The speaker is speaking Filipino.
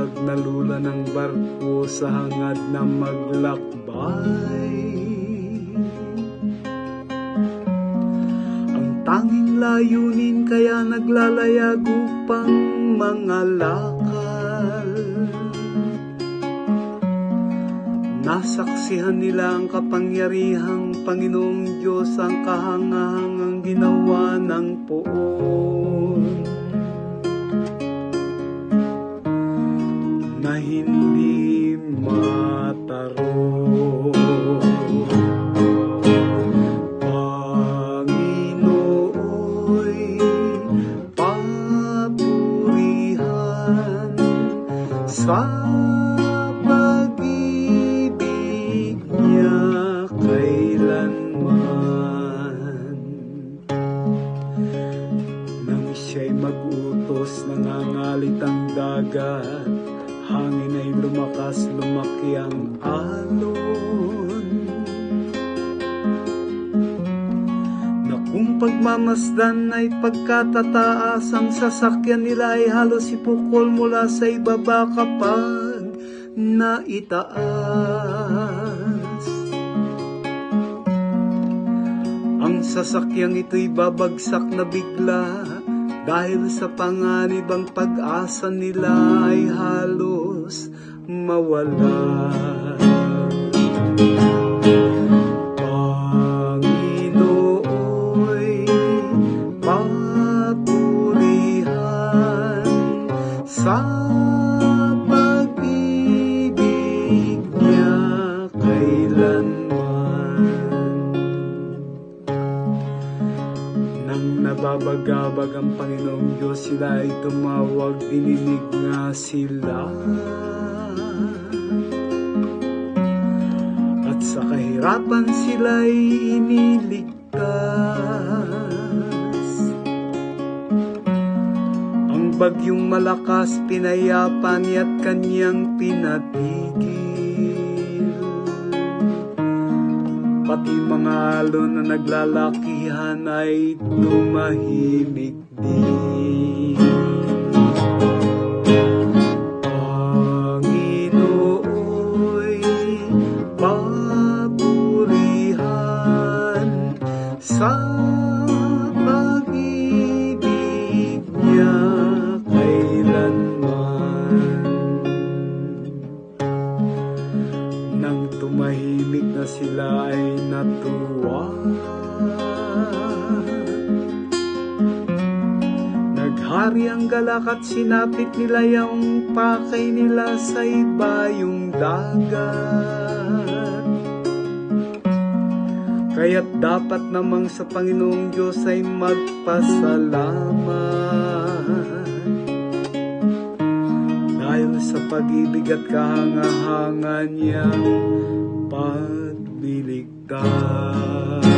naglayag na lula ng barko sa hangad na maglakbay. Ang tanging layunin kaya naglalayag upang mangalakal Nasaksihan nila ang kapangyarihang Panginoong Diyos ang kahangahangang ginawa ng poon na hindi mataro. Panginooy papurihan sa pag-ibig niya kailanman. Nang siya'y mag-utos, nangangalit ang dagat, hangin ay lumakas, lumaki ang alon. Na kung pagmamasdan ay pagkatataas, ang sasakyan nila ay halos ipukol mula sa ibaba kapag naitaas. Ang sasakyang ito'y babagsak na bigla dahil sa panganib ang pag-asa nila ay halos mawala. Nababagabag ang Panginoong Diyos, sila ay tumawag, dininig nga sila. At sa kahirapan sila ay iniligtas. Ang bagyong malakas pinayapan niya't kanyang pinatigil. Pati mga alon na naglalakihan ay tumahimik din. Ang galak at sinapit nila yung pakay nila sa ibayong dagat Kaya't dapat namang sa Panginoong Diyos ay magpasalamat dahil sa pag-ibig at kahanga-hanga niyang pagbiligtas.